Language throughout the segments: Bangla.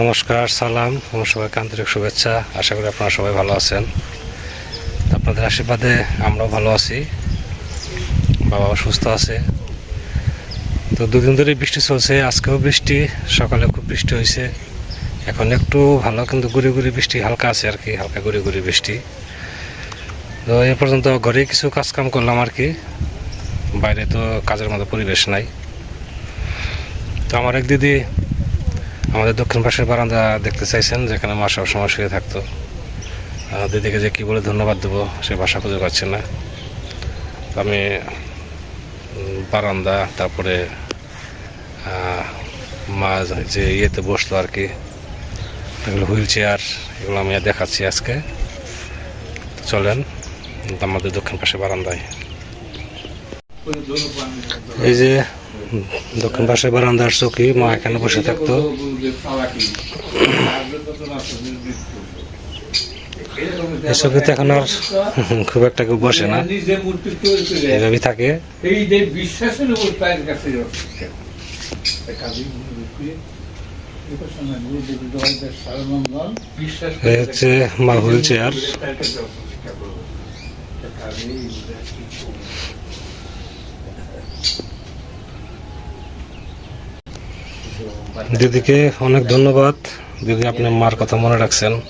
নমস্কার, সালাম আমার সবাইকে আন্তরিক শুভেচ্ছা। আশা করি আপনারা সবাই ভালো আছেন। আপনাদের আশীর্বাদে আমরাও ভালো আছি। বাবাও সুস্থ আছে। তো দুদিন ধরে বৃষ্টি চলছে, আজকেও বৃষ্টি, সকালে খুব বৃষ্টি হয়েছে। এখন একটু ভালো, কিন্তু গুড়ি গুড়ি বৃষ্টি, হালকা আছে আর কি, হালকা গুড়ি গুড়ি বৃষ্টি। তো এ পর্যন্ত ঘরে কিছু কাজ কাম করলাম আর কি। বাইরে তো কাজের মতো পরিবেশ নাই। তো আমার এক দিদি আমাদের দক্ষিণ পাশের বারান্দা দেখতে চাইছেন, যেখানে মা সবসময় শুয়ে থাকতো। দিদিকে যে কী বলে ধন্যবাদ দেবো, সে ভাষা খুঁজে পাচ্ছে না। আমি বারান্দা, তারপরে মা যে ইয়েতে বসতো আর কি, এগুলো হুইল চেয়ার, এগুলো আমি দেখাচ্ছি আজকে। চলেন, আমাদের দক্ষিণ পাশে বারান্দায়। এই যে, দক্ষিণ পাশে বারান্দার চৌকি, মা এখানে বসে থাকতো। এসব কিন্তু এখন আর খুব একটা কেউ বসে না। এভাবেই থাকে। এই যে বিশ্বাসের উপর পায়ের কাছে এই হচ্ছে মা হুইল চেয়ার পায়ের কাছে রক্ষা করব। কাজী গুরুদেব কিছু দিদিকে অনেক ধন্যবাদ। দিদি, আপনি মার কথা মনে রাখছেন।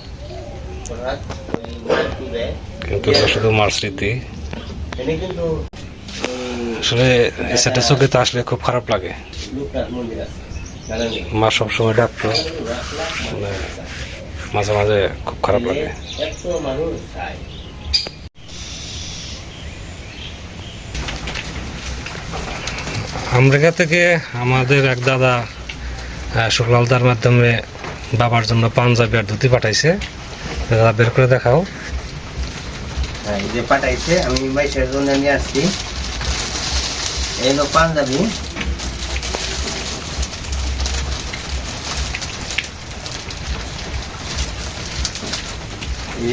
কিন্তু শুধু মার স্মৃতি। আসলে সেটা চোখে তো আসলে খুব খারাপ লাগে। মা সবসময় ডাকতো। মানে মাঝে মাঝে খুব খারাপ লাগে। আমেরিকা থেকে আমাদের এক দাদা শুক্লালদার মাধ্যমে বাবার জন্য পাঞ্জাবি আর ধুতি পাঠাইছে। দাদা বের করে দেখাও। হ্যাঁ এই যে পাঠাইছে আমি বাইশের জন্য নিয়ে আসছি। এই হলো পাঞ্জাবি।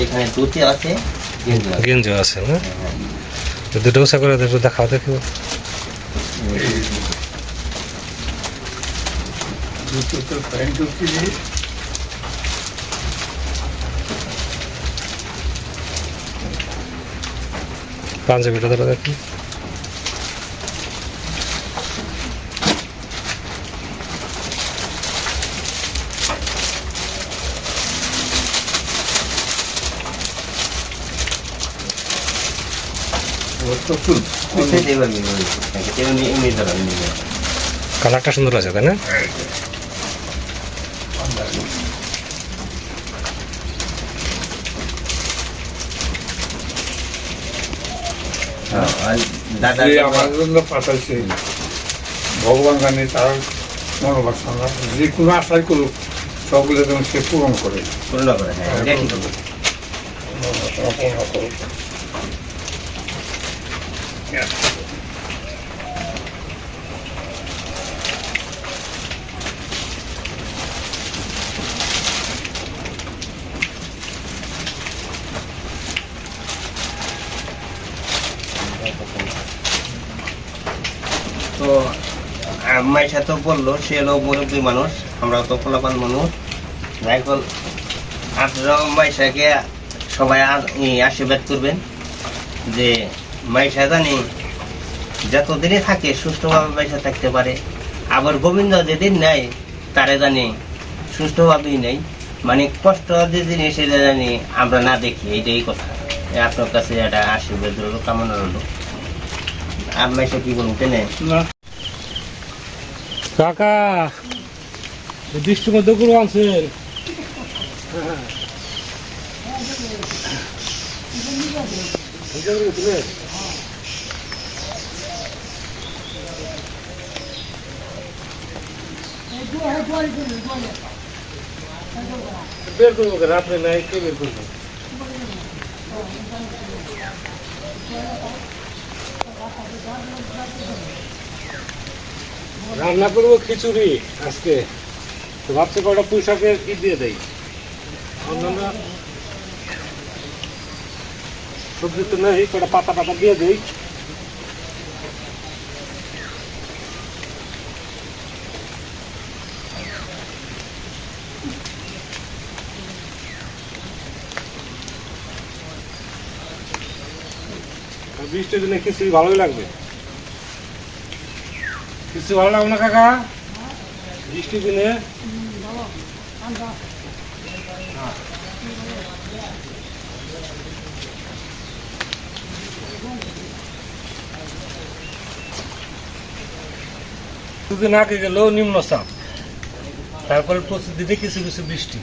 এখানে ধুতি আছে গেঞ্জি আছে। না? হ্যাঁ, দুটো উষা করে একটু দেখাও দেখো দুটো তো প্যান্ট উঠছি যে পাঞ্জাবিটা ধরে দেখি ওর তো ফুল সেটাই ওই। এমনি এমনি ধরো, এমনি ধরো। কালারটা সুন্দর আছে তাই না হ্যাঁ, আর দাদা যে আমার জন্য পাঠাইছে ভগবান জানে তার মনোবাসনা যে কোনো আশাই করুক সবগুলো যেন সে পূরণ করে। পূর্ণ করে হ্যাঁ এটা ঠিক আছে। মনোবাসনা পূর্ণ করুক তো মাইশা তো বলল, সে হলো মুরব্বী মানুষ, আমরা তো পোলাপান মানুষ। এখন আপনারাও মাইশাকে সবাই আশীর্বাদ করবেন যে মাইশা জানি যতদিনই থাকে সুষ্ঠুভাবে মাইশা থাকতে পারে। আবার গোবিন্দ যেদিন নেয়, তারে জানি সুষ্ঠুভাবেই নেই। মানে কষ্ট যে জিনিস, সেটা জানি আমরা না দেখি, এইটাই কথা। আপনার কাছে একটা আশীর্বাদ রইল, কামনা রইল। আর মাইশা কি বলুন টেনে? না। কাকা দৃষ্টি মধ্যে গুরু আনছেন। রাত্রে নাই কে বের করব? রান্না করব খিচুড়ি আজকে। তো ভাবছি কটা পুঁইশাকের কি দিয়ে দেয় অন্যান্য সবজি তো নেই কটা পাতা পাতা দিয়ে দেই। বৃষ্টির জন্য খিচুড়ি ভালোই লাগবে। কিছু ভালো লাগবে না, কাকা? বৃষ্টির দিনে। দুদিন আগে গেল নিম্নচাপ তারপরে প্রতিদিনই কিছু কিছু বৃষ্টি।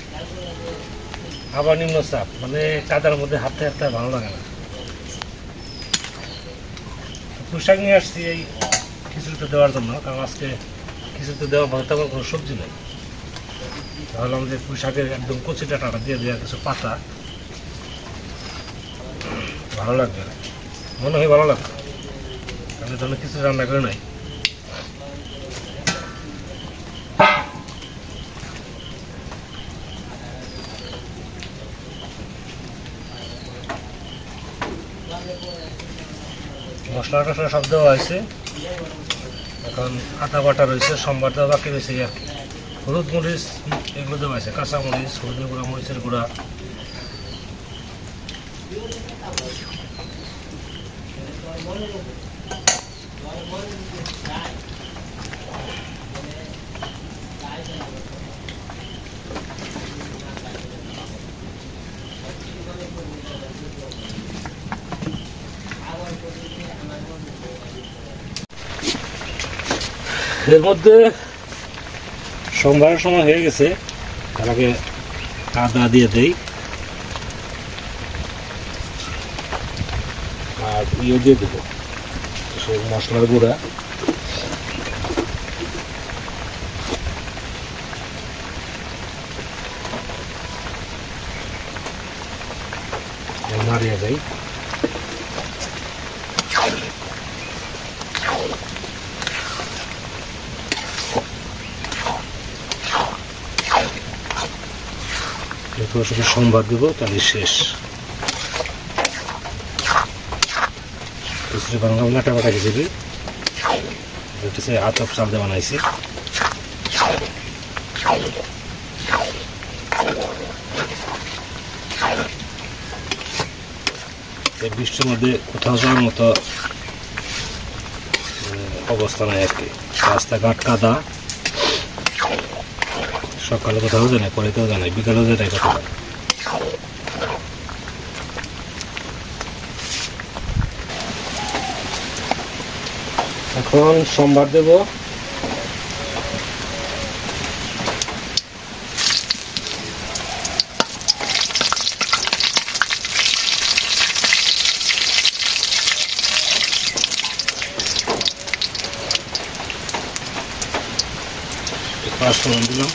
আবার নিম্নচাপ মানে কাদার মধ্যে হাঁটতে হাঁটতে ভালো লাগে না। পোশাক নিয়ে আসছি এই খিচুড়িতে দেওয়ার জন্য, কারণ আজকে খিচুড়িতে দেওয়া ভালো তেমন কোনো সবজি নেই। ভাবলাম যে পোশাকের একদম কচি ডাটাটা দিয়ে দেওয়া কিছু পাতা। ভালো লাগবে না। মনে হয় ভালো লাগবে। আমি তাহলে কিছু রান্না করে নাই। মশলা টশলা সব দেওয়া হয়েছে। এখন আটা বাটা রয়েছে, সোমবার দেওয়া বাকি রয়েছে আর কি। হলুদ মরিচ এগুলো দেওয়া আছে কাঁচা মরিচ, হলুদের গুঁড়া, মরিচের গুঁড়া। এর মধ্যে সোমবারের সময় হয়ে গেছে। আগে আদা দিয়ে দেই। আর ইয়ে দিয়ে দেবো। সে মশলার গুঁড়া। নাড়িয়ে দেয় এরপর শুধু সোমবার দেবো, তাহলে শেষ। বানালাম লাটা বাটা দিয়ে বানাইছি। বৃষ্টির মধ্যে কোথাও যাওয়ার মতো অবস্থা নাই আর কি। রাস্তাঘাট কাদা। সকালে কোথাও জানাই পরেতেও জানাই বিকালেও জানাই কোথাও এখন সোমবার দেব। পাঁচ ফোড়ন দিলাম।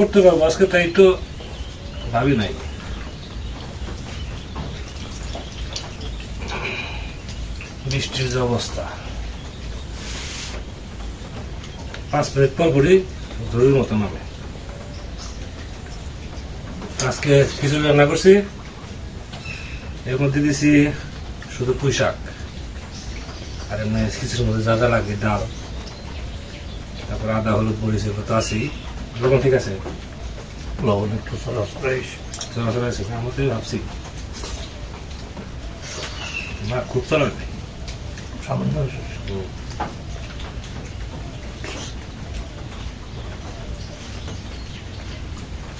করতে পারব আজকে তাই তো ভাবি নাই। বৃষ্টির যে অবস্থা। পাঁচ মিনিট পর জরুরি মতো নামে। আজকে খিচুড়ি রান্না করছি এর মধ্যে দিছি শুধু পুঁই শাক। আর এমনি খিচুড়ির মধ্যে যা যা লাগে ডাল তারপর আদা হলুদ মরিচ এগুলো তো আছেই। এরকম ঠিক আছে লবণ একটু সরাসরি চলাচল আছে আমি তো ভাবছি না খুব চলাবে সামান্য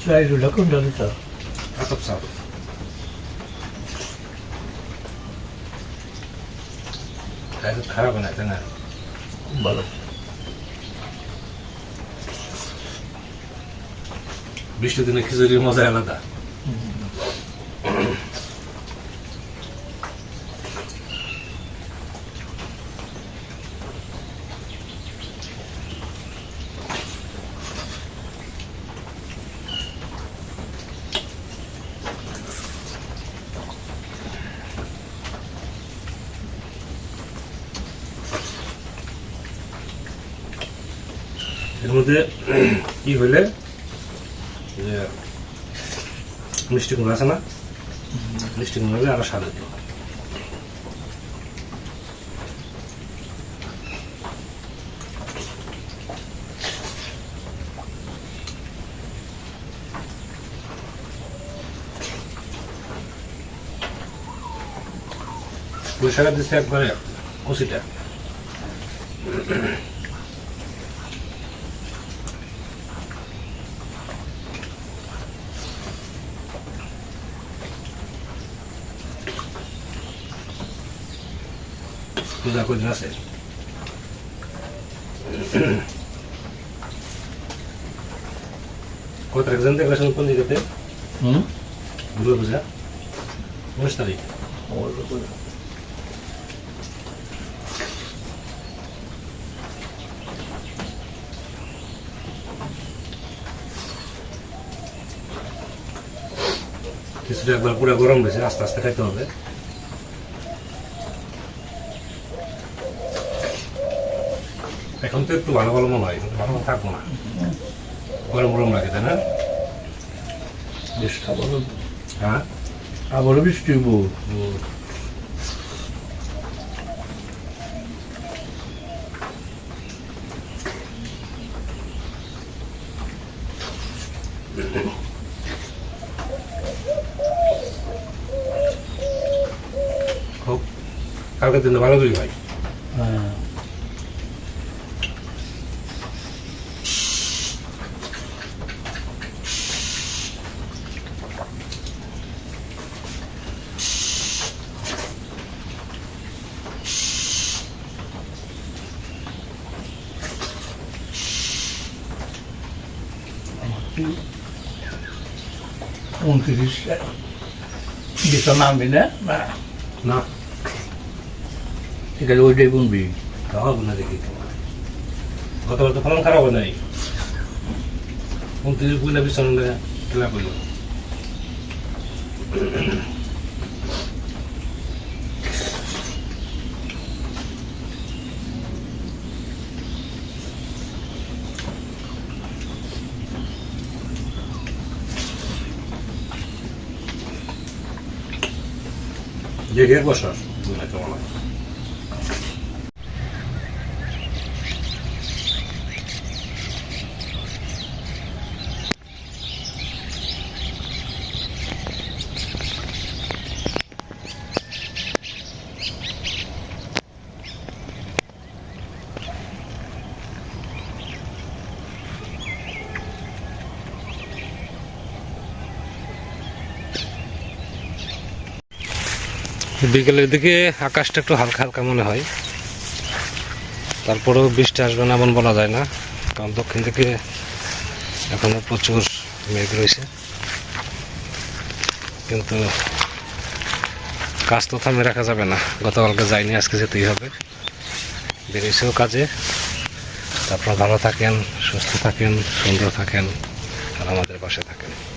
চাইরুলা কোনটা দিতা আতপ সাপ খারাপ না তাই না ভালো বৃষ্টির দিনে খিচুড়ির মজা আলাদা এর মধ্যে কি হইলে যে মিষ্টি কুমড়ো আছে না মিষ্টি কুমড়ো আরও স্বাদ হতো। বৈশাখের দিচ্ছে একবারে কষিটা পূজা কদিন আছে? কত তারিখ জানতে গেলেন কোন জায়গাতে হুম? দুর্গা পূজা উনিশ তারিখ। কিছুটা একবার পুরো গরম রয়েছে আস্তে আস্তে খাইতে হবে। এখন তো একটু ভালো ভালো মনে হয় কিন্তু ভালো থাকব না। গরম গরম লাগে তাই না? আবারও হ্যাঁ? আবারও বৃষ্টি। হোক কালকের দিনে ভালো করি ভাই হ্যাঁ উনত্রিশ কিছু নামবি না না ঠিক আছে ওইটাই বুনবি খাওয়া না দেখি গতবার তো ফলন খারাপ হয় নাই উনত্রিশ পয়লা বিছানো খেলা করল দেখে বসার কেমন হয় বিকেলের দিকে আকাশটা একটু হালকা হালকা মনে হয়। তারপরেও বৃষ্টি আসবে না এমন বলা যায় না। কারণ দক্ষিণ দিকে এখনও প্রচুর মেঘ রয়েছে। কিন্তু কাজ তো থামে রাখা যাবে না। গতকালকে যাইনি, আজকে যেতেই হবে। বেরিয়েছেও কাজে। তারপর ভালো থাকেন, সুস্থ থাকেন, সুন্দর থাকেন, আর আমাদের পাশে থাকেন।